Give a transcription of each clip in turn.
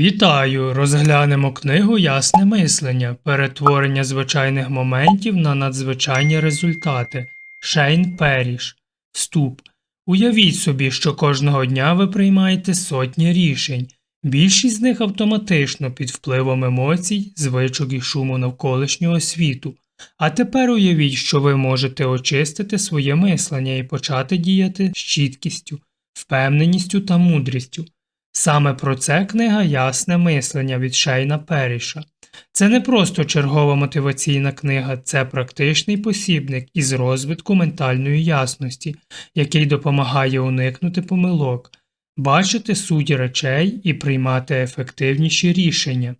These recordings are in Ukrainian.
Вітаю! Розглянемо книгу Ясне мислення, перетворення звичайних моментів на надзвичайні результати. Шейн Періш. Вступ. Уявіть собі, що кожного дня ви приймаєте сотні рішень. Більшість з них автоматично під впливом емоцій, звичок і шуму навколишнього світу. А тепер уявіть, що ви можете очистити своє мислення і почати діяти з чіткістю, впевненістю та мудрістю. Саме про це книга Ясне мислення від Шейна Періша. Це не просто чергова мотиваційна книга, це практичний посібник із розвитку ментальної ясності, який допомагає уникнути помилок, бачити суть речей і приймати ефективніші рішення.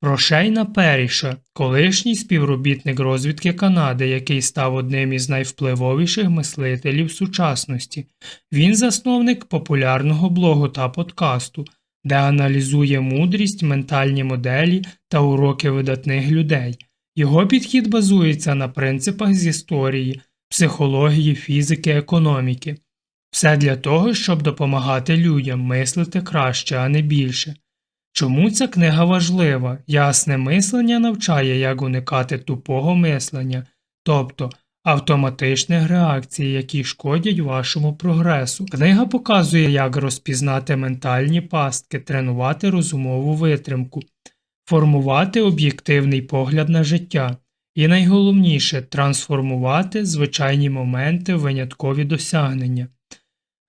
Про Шейна Періша, колишній співробітник розвідки Канади, який став одним із найвпливовіших мислителів сучасності. Він засновник популярного блогу та подкасту, де аналізує мудрість, ментальні моделі та уроки видатних людей. Його підхід базується на принципах з історії, психології, фізики, економіки. Все для того, щоб допомагати людям мислити краще, а не більше. Чому ця книга важлива? Ясне мислення навчає, як уникати тупого мислення, тобто автоматичних реакцій, які шкодять вашому прогресу. Книга показує, як розпізнати ментальні пастки, тренувати розумову витримку, формувати об'єктивний погляд на життя і найголовніше трансформувати звичайні моменти в виняткові досягнення.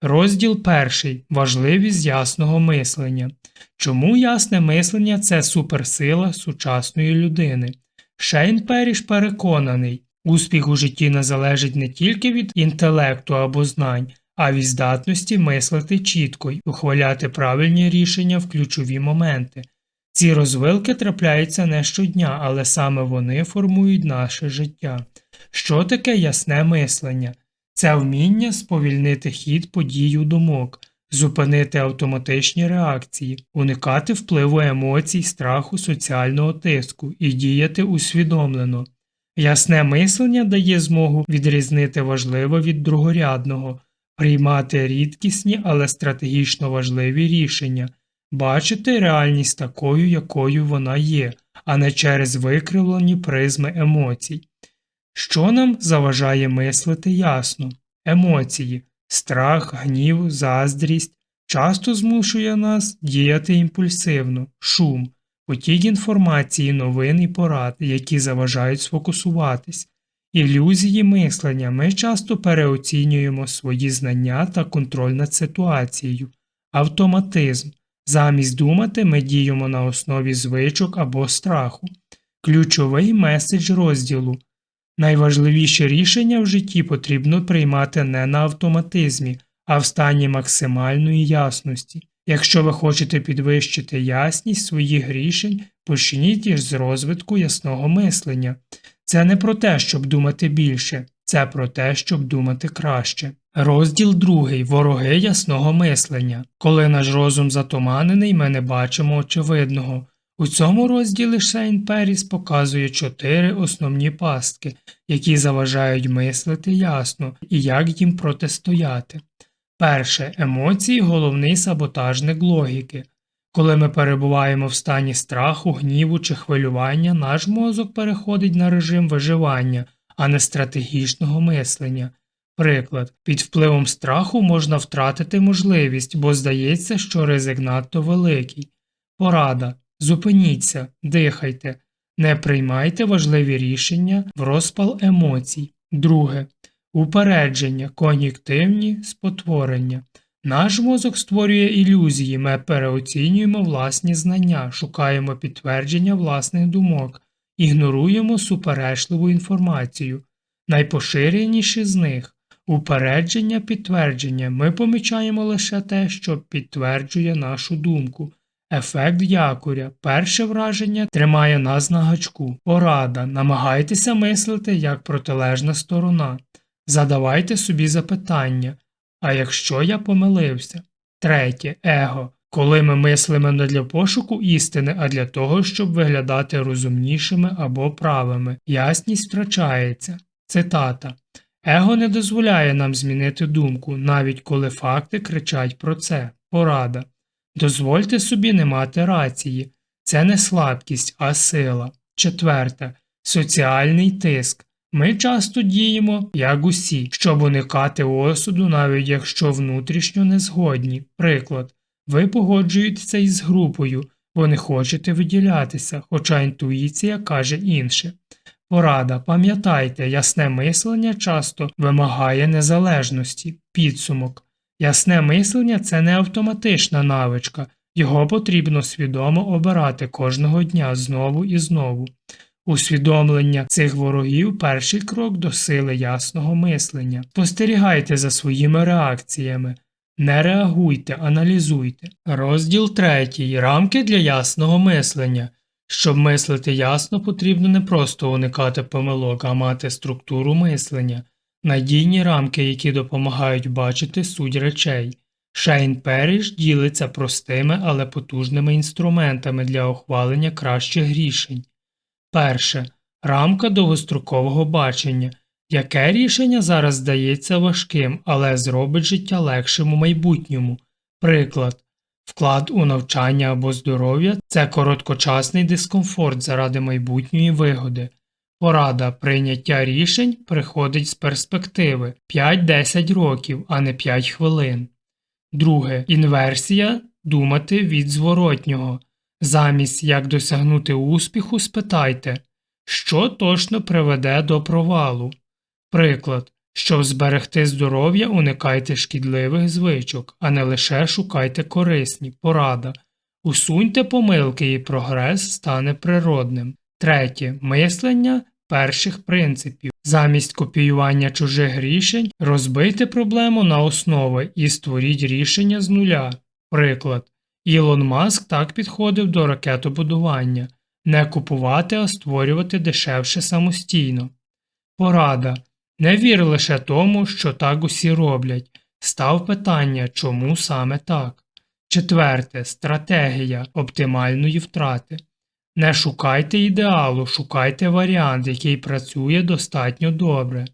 Розділ перший. Важливість ясного мислення. Чому ясне мислення це суперсила сучасної людини? Шейн Періш переконаний, успіх у житті не залежить не тільки від інтелекту або знань, а від здатності мислити чітко й ухваляти правильні рішення в ключові моменти. Ці розвилки трапляються не щодня, але саме вони формують наше життя. Що таке ясне мислення? Це вміння сповільнити хід подій у думок, зупинити автоматичні реакції, уникати впливу емоцій, страху, соціального тиску і діяти усвідомлено. Ясне мислення дає змогу відрізнити важливе від другорядного, приймати рідкісні, але стратегічно важливі рішення, бачити реальність такою, якою вона є, а не через викривлені призми емоцій. Що нам заважає мислити ясно? Емоції, страх, гнів, заздрість часто змушує нас діяти імпульсивно, шум, потік інформації, новин і порад, які заважають сфокусуватись. Ілюзії мислення ми часто переоцінюємо свої знання та контроль над ситуацією, автоматизм. Замість думати ми діємо на основі звичок або страху. Ключовий меседж розділу Найважливіші рішення в житті потрібно приймати не на автоматизмі, а в стані максимальної ясності. Якщо ви хочете підвищити ясність своїх рішень, почніть із з розвитку ясного мислення. Це не про те, щоб думати більше, це про те, щоб думати краще. Розділ другий Вороги ясного мислення. Коли наш розум затуманений, ми не бачимо очевидного. У цьому розділі Шейн Періс показує чотири основні пастки, які заважають мислити ясно і як їм протистояти. Перше емоції головний саботажник логіки. Коли ми перебуваємо в стані страху, гніву чи хвилювання, наш мозок переходить на режим виживання, а не стратегічного мислення. Приклад, під впливом страху можна втратити можливість, бо здається, що ризик надто великий. Порада Зупиніться, дихайте, не приймайте важливі рішення в розпал емоцій. Друге. Упередження, кон'єктивні спотворення. Наш мозок створює ілюзії, ми переоцінюємо власні знання, шукаємо підтвердження власних думок, ігноруємо суперечливу інформацію. Найпоширеніші з них упередження підтвердження ми помічаємо лише те, що підтверджує нашу думку. Ефект якоря. Перше враження тримає нас на гачку. Порада. Намагайтеся мислити як протилежна сторона. Задавайте собі запитання. А якщо я помилився? Третє его. Коли ми мислимо не для пошуку істини, а для того, щоб виглядати розумнішими або правими, ясність втрачається. Цитата. Его не дозволяє нам змінити думку, навіть коли факти кричать про це. Порада. Дозвольте собі не мати рації. Це не слабкість, а сила. Четверте. Соціальний тиск. Ми часто діємо, як усі, щоб уникати осуду, навіть якщо внутрішньо не згодні. Приклад. Ви погоджуєтеся із групою, бо не хочете виділятися, хоча інтуїція каже інше. Порада, пам'ятайте, ясне мислення часто вимагає незалежності. Підсумок. Ясне мислення це не автоматична навичка, його потрібно свідомо обирати кожного дня знову і знову. Усвідомлення цих ворогів перший крок до сили ясного мислення. Спостерігайте за своїми реакціями. Не реагуйте, аналізуйте. Розділ третій. Рамки для ясного мислення. Щоб мислити ясно, потрібно не просто уникати помилок, а мати структуру мислення, надійні рамки, які допомагають бачити суть речей. Шейн Періш ділиться простими, але потужними інструментами для ухвалення кращих рішень. Перше. Рамка довгострокового бачення. Яке рішення зараз здається важким, але зробить життя легшим у майбутньому? Приклад. Вклад у навчання або здоров'я це короткочасний дискомфорт заради майбутньої вигоди. Порада прийняття рішень приходить з перспективи 5-10 років, а не 5 хвилин. Друге. Інверсія думати від зворотнього. Замість як досягнути успіху, спитайте, що точно приведе до провалу. Приклад, щоб зберегти здоров'я, уникайте шкідливих звичок, а не лише шукайте корисні, порада. Усуньте помилки і прогрес стане природним. Третє. Мислення перших принципів. Замість копіювання чужих рішень розбийте проблему на основи і створіть рішення з нуля. Приклад. Ілон Маск так підходив до ракетобудування не купувати, а створювати дешевше самостійно. Порада. Не вір лише тому, що так усі роблять. Став питання, чому саме так. Четверте. Стратегія оптимальної втрати. Не шукайте ідеалу, шукайте варіант, який працює достатньо добре,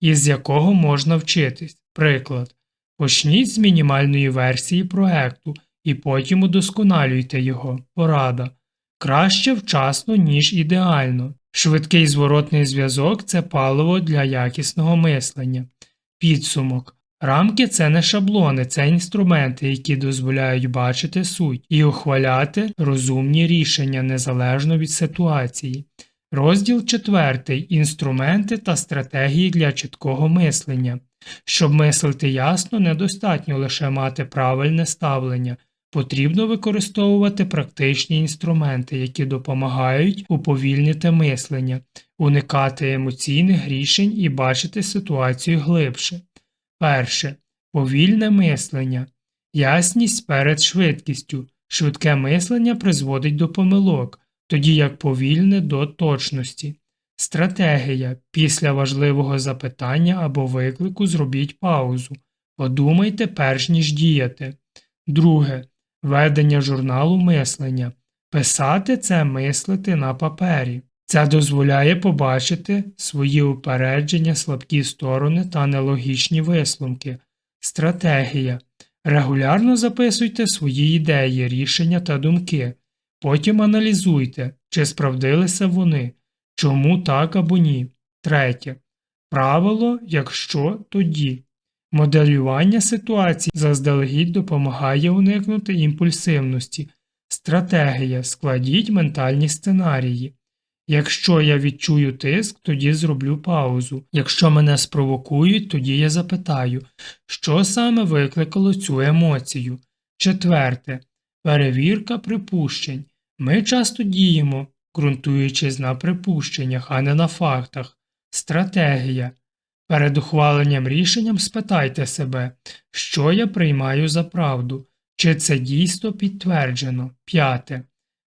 із якого можна вчитись. Приклад. Почніть з мінімальної версії проекту і потім удосконалюйте його. Порада. Краще вчасно, ніж ідеально. Швидкий зворотний зв'язок це паливо для якісного мислення. Підсумок. Рамки це не шаблони, це інструменти, які дозволяють бачити суть і ухваляти розумні рішення незалежно від ситуації. Розділ 4. Інструменти та стратегії для чіткого мислення. Щоб мислити ясно, недостатньо лише мати правильне ставлення. Потрібно використовувати практичні інструменти, які допомагають уповільнити мислення, уникати емоційних рішень і бачити ситуацію глибше. Перше. Повільне мислення. Ясність перед швидкістю. Швидке мислення призводить до помилок, тоді як повільне до точності. Стратегія. Після важливого запитання або виклику зробіть паузу. Подумайте перш ніж діяти. Друге. Ведення журналу мислення. Писати це мислити на папері. Це дозволяє побачити свої упередження, слабкі сторони та нелогічні висловки. Стратегія. Регулярно записуйте свої ідеї, рішення та думки. Потім аналізуйте, чи справдилися вони, чому так або ні. Третє. Правило якщо тоді. Моделювання ситуацій заздалегідь допомагає уникнути імпульсивності. Стратегія. Складіть ментальні сценарії. Якщо я відчую тиск, тоді зроблю паузу. Якщо мене спровокують, тоді я запитаю, що саме викликало цю емоцію. Четверте. Перевірка припущень. Ми часто діємо, ґрунтуючись на припущеннях, а не на фактах. Стратегія. Перед ухваленням рішенням спитайте себе, що я приймаю за правду, чи це дійсно підтверджено. П'яте.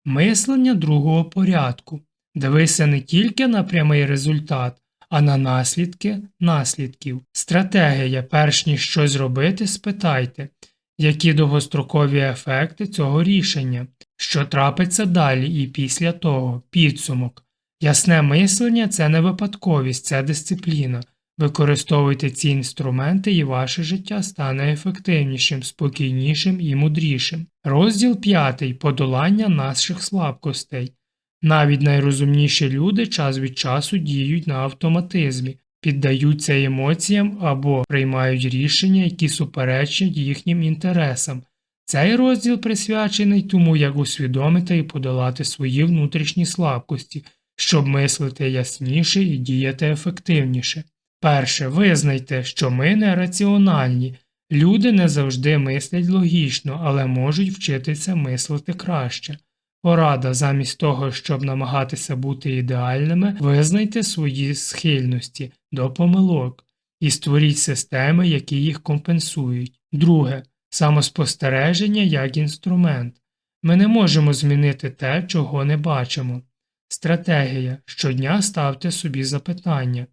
Мислення другого порядку. Дивися не тільки на прямий результат, а на наслідки наслідків. Стратегія, перш ніж щось робити, спитайте, які довгострокові ефекти цього рішення, що трапиться далі і після того, підсумок. Ясне мислення це не випадковість, це дисципліна. Використовуйте ці інструменти, і ваше життя стане ефективнішим, спокійнішим і мудрішим. Розділ 5. Подолання наших слабкостей. Навіть найрозумніші люди час від часу діють на автоматизмі, піддаються емоціям або приймають рішення, які суперечать їхнім інтересам. Цей розділ присвячений тому, як усвідомити і подолати свої внутрішні слабкості, щоб мислити ясніше і діяти ефективніше. Перше, визнайте, що ми не раціональні. Люди не завжди мислять логічно, але можуть вчитися мислити краще. Порада, замість того, щоб намагатися бути ідеальними, визнайте свої схильності до помилок і створіть системи, які їх компенсують. Друге, самоспостереження як інструмент. Ми не можемо змінити те, чого не бачимо. Стратегія. Щодня ставте собі запитання.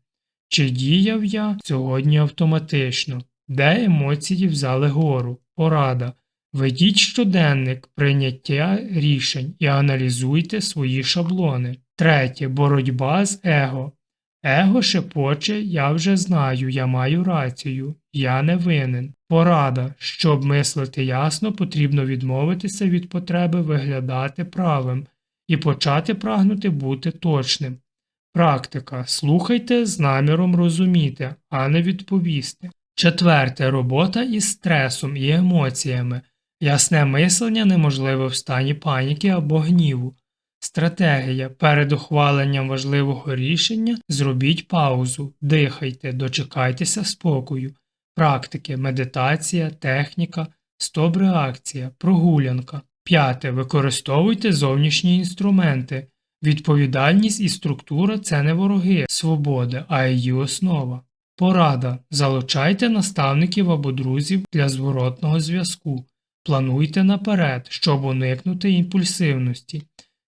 Чи діяв я сьогодні автоматично? Де емоції взяли гору? Порада. Ведіть щоденник прийняття рішень і аналізуйте свої шаблони. Третє. Боротьба з его. Его шепоче, я вже знаю, я маю рацію, я не винен. Порада. Щоб мислити ясно, потрібно відмовитися від потреби виглядати правим і почати прагнути бути точним. Практика. Слухайте з наміром розуміти, а не відповісти. Четверте. Робота із стресом і емоціями. Ясне мислення неможливе в стані паніки або гніву. Стратегія. Перед ухваленням важливого рішення зробіть паузу, дихайте, дочекайтеся спокою. Практики, медитація, техніка, стоп-реакція, прогулянка. П'яте. Використовуйте зовнішні інструменти. Відповідальність і структура це не вороги свободи, а її основа. Порада. Залучайте наставників або друзів для зворотного зв'язку. Плануйте наперед, щоб уникнути імпульсивності.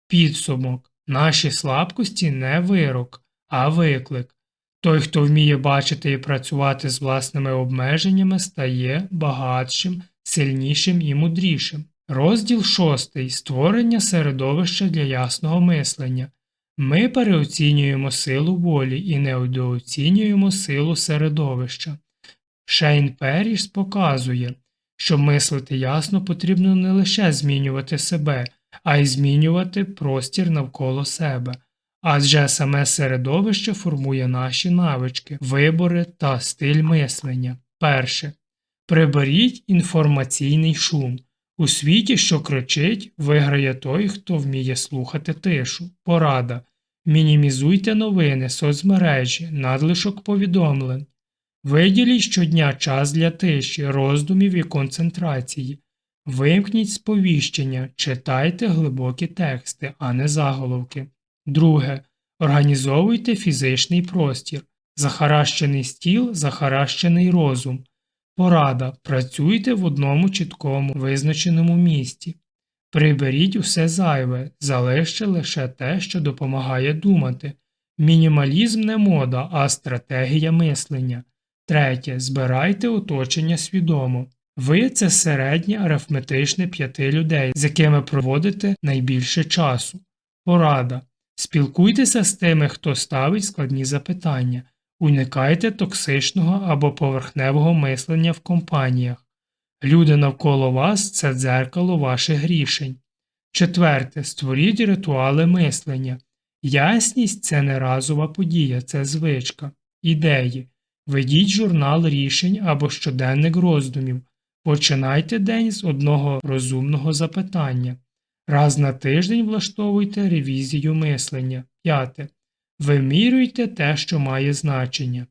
Підсумок. Наші слабкості не вирок, а виклик. Той, хто вміє бачити і працювати з власними обмеженнями, стає багатшим, сильнішим і мудрішим. Розділ 6. Створення середовища для ясного мислення. Ми переоцінюємо силу волі і недооцінюємо силу середовища. Шейн Періс показує, що мислити ясно потрібно не лише змінювати себе, а й змінювати простір навколо себе. Адже саме середовище формує наші навички, вибори та стиль мислення. Перше. Приберіть інформаційний шум. У світі, що кричить, виграє той, хто вміє слухати тишу. Порада. Мінімізуйте новини, соцмережі, надлишок повідомлень. Виділіть щодня час для тиші, роздумів і концентрації. Вимкніть сповіщення, читайте глибокі тексти, а не заголовки. Друге. Організовуйте фізичний простір. Захаращений стіл, захаращений розум. Порада. Працюйте в одному чіткому визначеному місці. Приберіть усе зайве, залиште лише те, що допомагає думати. Мінімалізм не мода, а стратегія мислення. Третє. Збирайте оточення свідомо. Ви це середнє арифметичне п'яти людей, з якими проводите найбільше часу. Порада. Спілкуйтеся з тими, хто ставить складні запитання. Уникайте токсичного або поверхневого мислення в компаніях. Люди навколо вас це дзеркало ваших рішень. Четверте. Створіть ритуали мислення. Ясність це не разова подія, це звичка. Ідеї. Ведіть журнал рішень або щоденник роздумів. Починайте день з одного розумного запитання. Раз на тиждень влаштовуйте ревізію мислення. П'яте. Вимірюйте те, що має значення.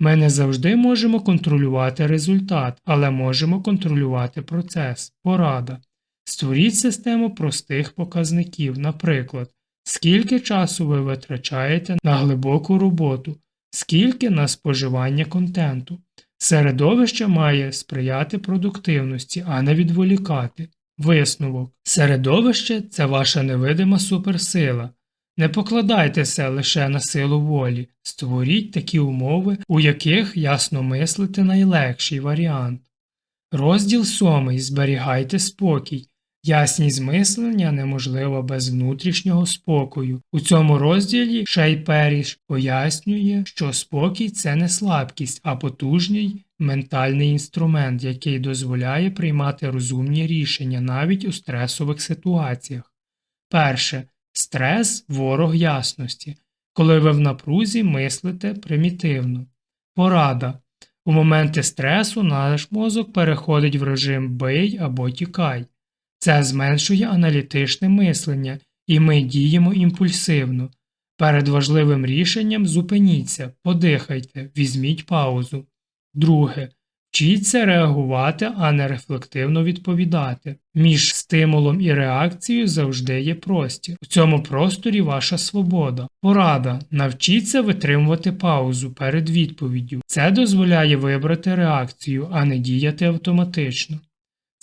Ми не завжди можемо контролювати результат, але можемо контролювати процес. Порада. Створіть систему простих показників, наприклад, скільки часу ви витрачаєте на глибоку роботу, скільки на споживання контенту. Середовище має сприяти продуктивності, а не відволікати. Висновок. Середовище це ваша невидима суперсила. Не покладайтеся лише на силу волі, створіть такі умови, у яких ясно мислити найлегший варіант. Розділ сьомий. Зберігайте спокій. Ясність мислення неможлива без внутрішнього спокою. У цьому розділі Шей Періш пояснює, що спокій це не слабкість, а потужний ментальний інструмент, який дозволяє приймати розумні рішення навіть у стресових ситуаціях. Перше. Стрес ворог ясності. Коли ви в напрузі мислите примітивно. Порада. У моменти стресу наш мозок переходить в режим бий або тікай. Це зменшує аналітичне мислення, і ми діємо імпульсивно. Перед важливим рішенням зупиніться, подихайте, візьміть паузу. Друге. Вчіться реагувати, а не рефлективно відповідати. Між стимулом і реакцією завжди є простір. У цьому просторі ваша свобода. Порада. Навчіться витримувати паузу перед відповіддю. Це дозволяє вибрати реакцію, а не діяти автоматично.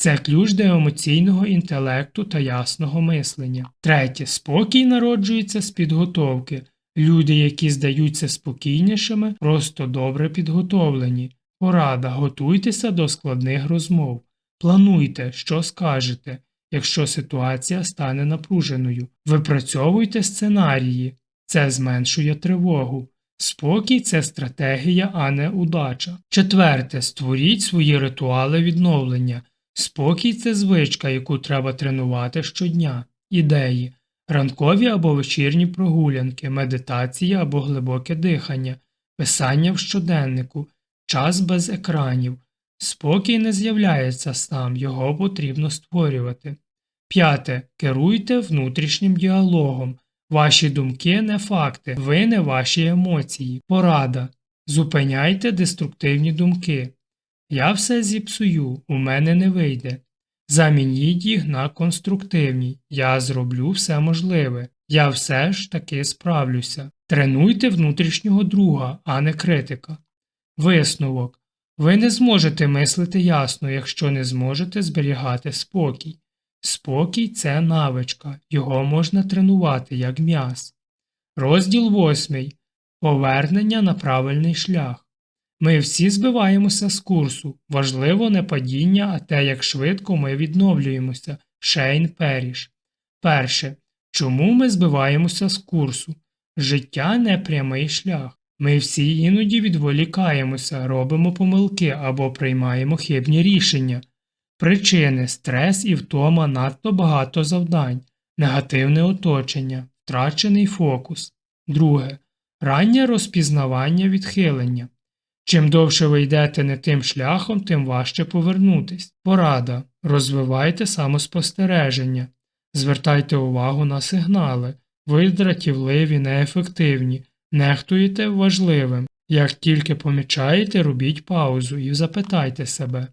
Це ключ до емоційного інтелекту та ясного мислення. Третє. Спокій народжується з підготовки. Люди, які здаються спокійнішими, просто добре підготовлені. Порада. Готуйтеся до складних розмов. Плануйте, що скажете, якщо ситуація стане напруженою. Випрацьовуйте сценарії. Це зменшує тривогу. Спокій це стратегія, а не удача. Четверте. Створіть свої ритуали відновлення. Спокій це звичка, яку треба тренувати щодня. Ідеї. Ранкові або вечірні прогулянки, медитація або глибоке дихання, писання в щоденнику, час без екранів. Спокій не з'являється сам, його потрібно створювати. П'яте. Керуйте внутрішнім діалогом. Ваші думки не факти, ви не ваші емоції. Порада. Зупиняйте деструктивні думки. Я все зіпсую, у мене не вийде. Замініть їх на конструктивні. Я зроблю все можливе. Я все ж таки справлюся. Тренуйте внутрішнього друга, а не критика. Висновок. Ви не зможете мислити ясно, якщо не зможете зберігати спокій. Спокій це навичка, його можна тренувати як м'яз. Розділ восьмий. Повернення на правильний шлях. Ми всі збиваємося з курсу. Важливо не падіння, а те, як швидко ми відновлюємося. Шейн Періш. Перше. Чому ми збиваємося з курсу? Життя не прямий шлях. Ми всі іноді відволікаємося, робимо помилки або приймаємо хибні рішення. Причини стрес і втома надто багато завдань, негативне оточення, втрачений фокус. Друге. Раннє розпізнавання відхилення. Чим довше ви йдете не тим шляхом, тим важче повернутись. Порада. Розвивайте самоспостереження. Звертайте увагу на сигнали. Ви дратівливі, неефективні. Нехтуєте важливим. Як тільки помічаєте, робіть паузу і запитайте себе,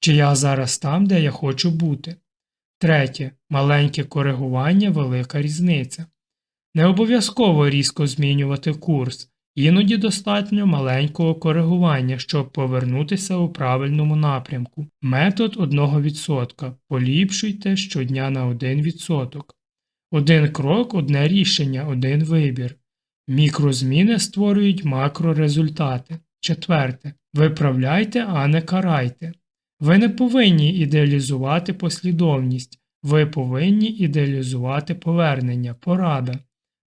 чи я зараз там, де я хочу бути. Третє. Маленьке коригування велика різниця. Не обов'язково різко змінювати курс, іноді достатньо маленького коригування, щоб повернутися у правильному напрямку. Метод 1%. Поліпшуйте щодня на 1%. Один крок, одне рішення, один вибір. Мікрозміни створюють макрорезультати. Четверте. Виправляйте, а не карайте. Ви не повинні ідеалізувати послідовність, ви повинні ідеалізувати повернення, порада.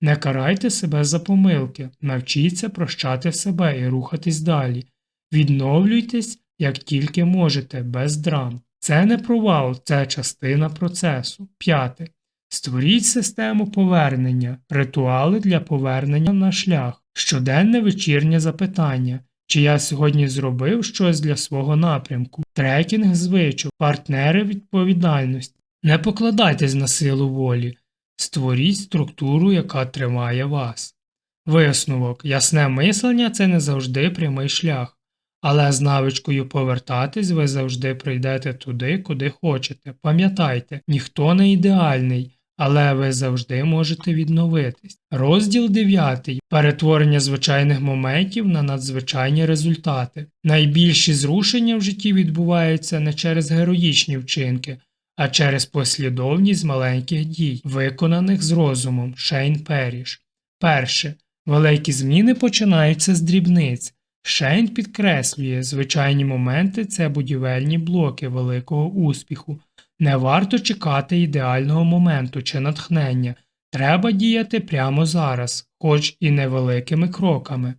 Не карайте себе за помилки, навчіться прощати себе і рухатись далі. Відновлюйтесь, як тільки можете, без драм. Це не провал, це частина процесу. П'яте. Створіть систему повернення, ритуали для повернення на шлях, щоденне вечірнє запитання, чи я сьогодні зробив щось для свого напрямку, трекінг звичок, партнери відповідальності. Не покладайтесь на силу волі, створіть структуру, яка тримає вас. Висновок ясне мислення це не завжди прямий шлях, але з навичкою повертатись ви завжди прийдете туди, куди хочете. Пам'ятайте, ніхто не ідеальний. Але ви завжди можете відновитись. Розділ 9. Перетворення звичайних моментів на надзвичайні результати. Найбільші зрушення в житті відбуваються не через героїчні вчинки, а через послідовність маленьких дій, виконаних з розумом Шейн Періш. Перше. Великі зміни починаються з дрібниць. Шейн підкреслює, звичайні моменти це будівельні блоки великого успіху. Не варто чекати ідеального моменту чи натхнення. Треба діяти прямо зараз, хоч і невеликими кроками.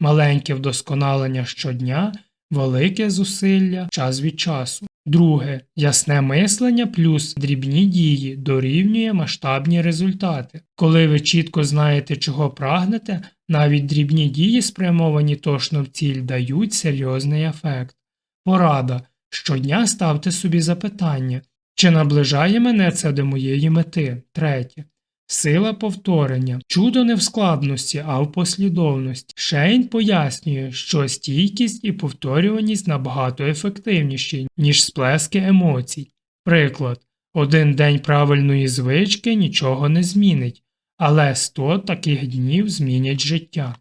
Маленьке вдосконалення щодня, велике зусилля час від часу. Друге, ясне мислення плюс дрібні дії дорівнює масштабні результати. Коли ви чітко знаєте, чого прагнете, навіть дрібні дії, спрямовані точно в ціль, дають серйозний ефект. Порада. Щодня ставте собі запитання, чи наближає мене це до моєї мети? Третє. Сила повторення. Чудо не в складності, а в послідовності. Шейн пояснює, що стійкість і повторюваність набагато ефективніші, ніж сплески емоцій. Приклад. Один день правильної звички нічого не змінить, але 100 таких днів змінять життя.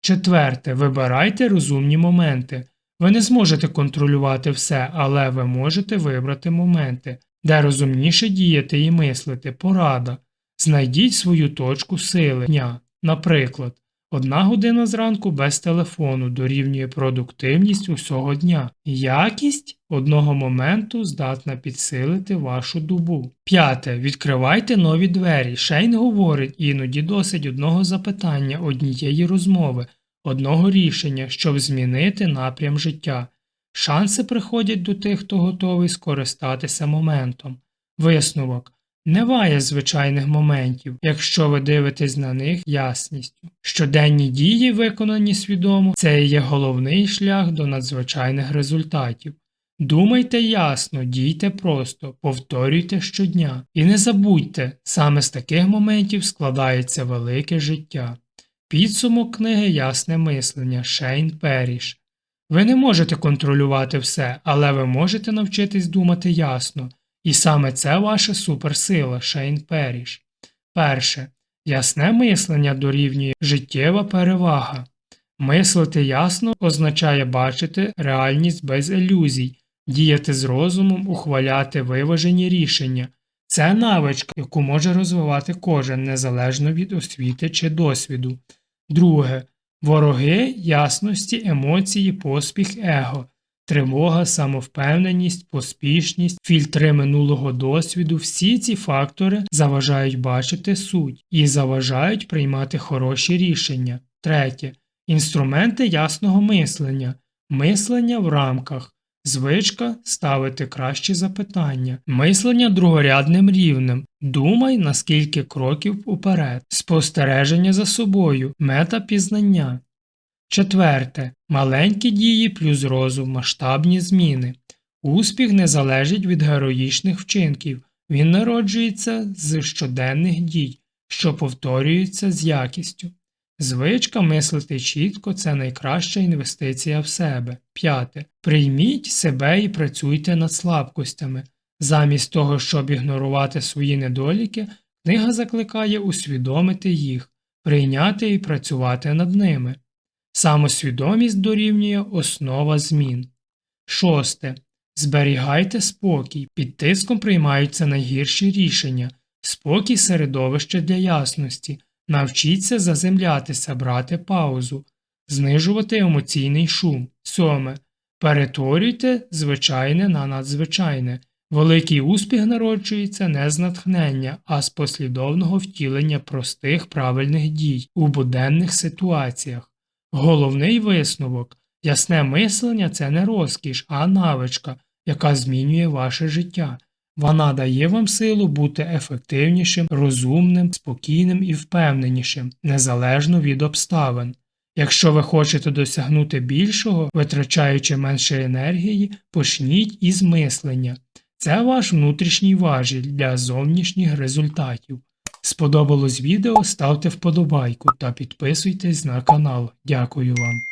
Четверте. Вибирайте розумні моменти. Ви не зможете контролювати все, але ви можете вибрати моменти, де розумніше діяти і мислити. Порада. Знайдіть свою точку сили дня. Наприклад, одна година зранку без телефону дорівнює продуктивність усього дня. Якість одного моменту здатна підсилити вашу добу. П'яте. Відкривайте нові двері. Шейн говорить, іноді досить одного запитання, однієї розмови, одного рішення, щоб змінити напрям життя. Шанси приходять до тих, хто готовий скористатися моментом. Висновок. Немає звичайних моментів, якщо ви дивитесь на них ясністю. Щоденні дії, виконані свідомо, це і є головний шлях до надзвичайних результатів. Думайте ясно, дійте просто, повторюйте щодня. І не забудьте, саме з таких моментів складається велике життя. Підсумок книги Ясне мислення Шейн Періш. Ви не можете контролювати все, але ви можете навчитись думати ясно. І саме це ваша суперсила, Шейн Періш. Перше. Ясне мислення дорівнює життєва перевага. Мислити ясно означає бачити реальність без ілюзій, діяти з розумом, ухваляти виважені рішення. Це навичка, яку може розвивати кожен незалежно від освіти чи досвіду. Друге. Вороги ясності, емоції, поспіх, его. Тривога, самовпевненість, поспішність, фільтри минулого досвіду всі ці фактори заважають бачити суть і заважають приймати хороші рішення. Третє. Інструменти ясного мислення, мислення в рамках, звичка ставити кращі запитання, мислення другорядним рівнем, думай на скільки кроків уперед, спостереження за собою, метапізнання. Четверте. Маленькі дії плюс розум, масштабні зміни. Успіх не залежить від героїчних вчинків, він народжується з щоденних дій, що повторюються з якістю. Звичка мислити чітко це найкраща інвестиція в себе. П'яте. Прийміть себе і працюйте над слабкостями. Замість того, щоб ігнорувати свої недоліки, книга закликає усвідомити їх, прийняти і працювати над ними. Самосвідомість дорівнює основа змін. Шосте. Зберігайте спокій. Під тиском приймаються найгірші рішення, спокій середовище для ясності. Навчіться заземлятися, брати паузу, знижувати емоційний шум. Сьоме. Перетворюйте звичайне на надзвичайне. Великий успіх народжується не з натхнення, а з послідовного втілення простих правильних дій у буденних ситуаціях. Головний висновок ясне мислення це не розкіш, а навичка, яка змінює ваше життя. Вона дає вам силу бути ефективнішим, розумним, спокійним і впевненішим, незалежно від обставин. Якщо ви хочете досягнути більшого, витрачаючи менше енергії, почніть із мислення. Це ваш внутрішній важіль для зовнішніх результатів. Сподобалось відео, ставте вподобайку та підписуйтесь на канал. Дякую вам.